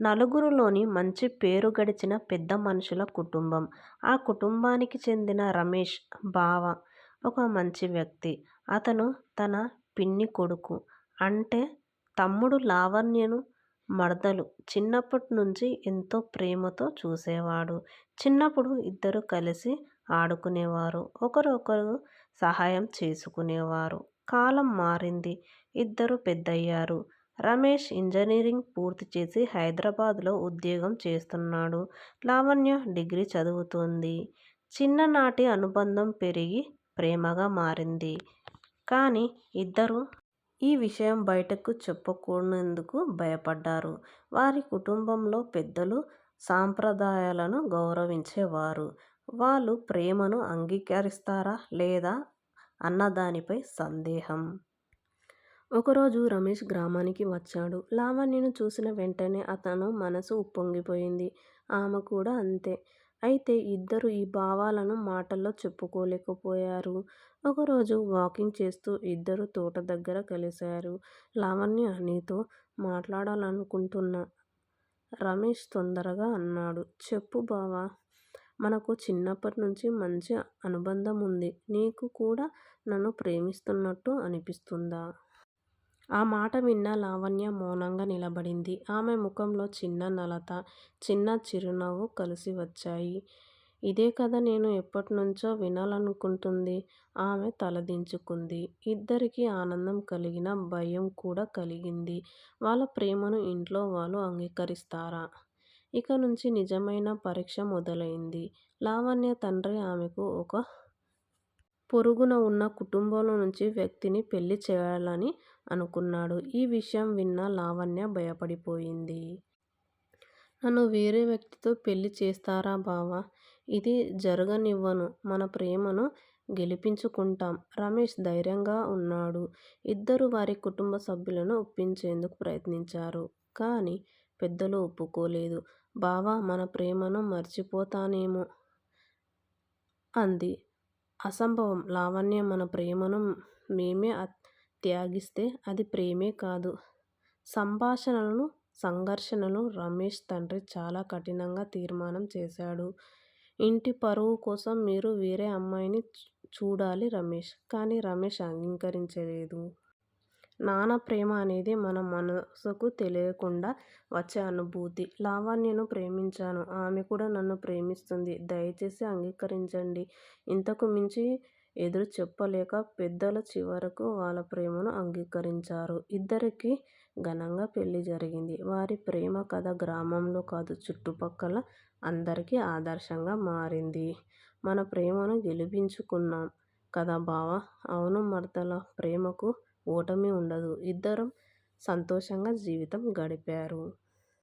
నలుగురిలోని మంచి పేరు గడిచిన పెద్ద మనుషుల కుటుంబం. ఆ కుటుంబానికి చెందిన రమేష్ బావ ఒక మంచి వ్యక్తి. అతను తన పిన్ని కొడుకు. అంటే తమ్ముడు లావణ్యను మరదలు చిన్నప్పట్నుంచి ఎంతో ప్రేమతో చూసేవాడు. చిన్నప్పుడు ఇద్దరు కలిసి ఆడుకునేవారు. ఒకరొకరు సహాయం చేసుకునేవారు. కాలం మారింది. ఇద్దరు పెద్దయ్యారు. రమేష్ ఇంజనీరింగ్ పూర్తి చేసి హైదరాబాద్లో ఉద్యోగం చేస్తున్నాడు. లావణ్య డిగ్రీ చదువుతోంది. చిన్ననాటి అనుబంధం పెరిగి ప్రేమగా మారింది. కానీ ఇద్దరు ఈ విషయం బయటకు చెప్పకూడనందుకు భయపడ్డారు. వారి కుటుంబంలో పెద్దలు సాంప్రదాయాలను గౌరవించేవారు. వాళ్ళు ప్రేమను అంగీకరిస్తారా లేదా అన్నదానిపై సందేహం. ఒకరోజు రమేష్ గ్రామానికి వచ్చాడు. లావణ్యను చూసిన వెంటనే అతను మనసు ఉప్పొంగిపోయింది. ఆమె కూడా అంతే. అయితే ఇద్దరు ఈ భావాలను మాటల్లో చెప్పుకోలేకపోయారు. ఒకరోజు వాకింగ్ చేస్తూ ఇద్దరు తోట దగ్గర కలిశారు. లావణ్య నీతో మాట్లాడాలనుకుంటున్నా రమేష్ తొందరగా అన్నాడు. చెప్పు బావా! మనకు చిన్నప్పటి నుంచి మంచి అనుబంధం ఉంది నీకు కూడా నన్ను ప్రేమిస్తున్నట్టు అనిపిస్తుందా? ఆ మాట విన్న లావణ్య మౌనంగా నిలబడింది. ఆమె ముఖంలో చిన్న నలత, చిన్న చిరునవ్వు కలిసి వచ్చాయి. ఇదే కథ నేను ఎప్పట్నుంచో వినాలనుకుంటుంది ఆమె తలదించుకుంది. ఇద్దరికీ ఆనందం కలిగిన భయం కూడా కలిగింది. వాళ్ళ ప్రేమను ఇంట్లో వాళ్ళు అంగీకరిస్తారా? ఇక నుంచి నిజమైన పరీక్ష మొదలైంది. లావణ్య తండ్రి ఆమెకు ఒక పొరుగున ఉన్న కుటుంబంలో నుంచి వ్యక్తిని పెళ్ళి చేయాలని అనుకున్నాడు. ఈ విషయం విన్న లావణ్య భయపడిపోయింది. నన్ను వేరే వ్యక్తితో పెళ్ళి చేస్తారా బావా! ఇది జరగనివ్వను. మన ప్రేమను గెలిపించుకుంటాం రమేష్ ధైర్యంగా ఉన్నాడు ఇద్దరూ వారి కుటుంబ సభ్యులను ఒప్పించేందుకు ప్రయత్నించారు. కానీ పెద్దలు ఒప్పుకోలేదు. బావా మన ప్రేమను మర్చిపోతానేమో అంది. అసంభవం లావణ్య మన ప్రేమను మేమే త్యాగిస్తే అది ప్రేమే కాదు. సంభాషణలు, సంఘర్షణలు రమేష్ తండ్రి చాలా కఠినంగా తీర్మానం చేశాడు. ఇంటి పరువు కోసం మీరు వేరే అమ్మాయిని చూడాలి రమేష్. కానీ రమేష్ అంగీకరించలేదు. నాన్న ప్రేమ అనేది మన మనసుకు తెలియకుండా వచ్చే అనుభూతి. లావణ్యను ప్రేమించాను. ఆమె కూడా నన్ను ప్రేమిస్తుంది. దయచేసి అంగీకరించండి. ఇంతకు మించి ఎదురుచెప్పలేక పెద్దలు చివరకు వాళ్ళ ప్రేమను అంగీకరించారు. ఇద్దరికీ ఘనంగా పెళ్ళి జరిగింది. వారి ప్రేమ కథ గ్రామంలో కాదు చుట్టుపక్కల అందరికీ ఆదర్శంగా మారింది. మన ప్రేమను గెలిపించుకున్నాం కదా బావా! అవును మరదలా! ప్రేమకు ఓటమి ఉండదు. ఇద్దరూ సంతోషంగా జీవితం గడిపారు.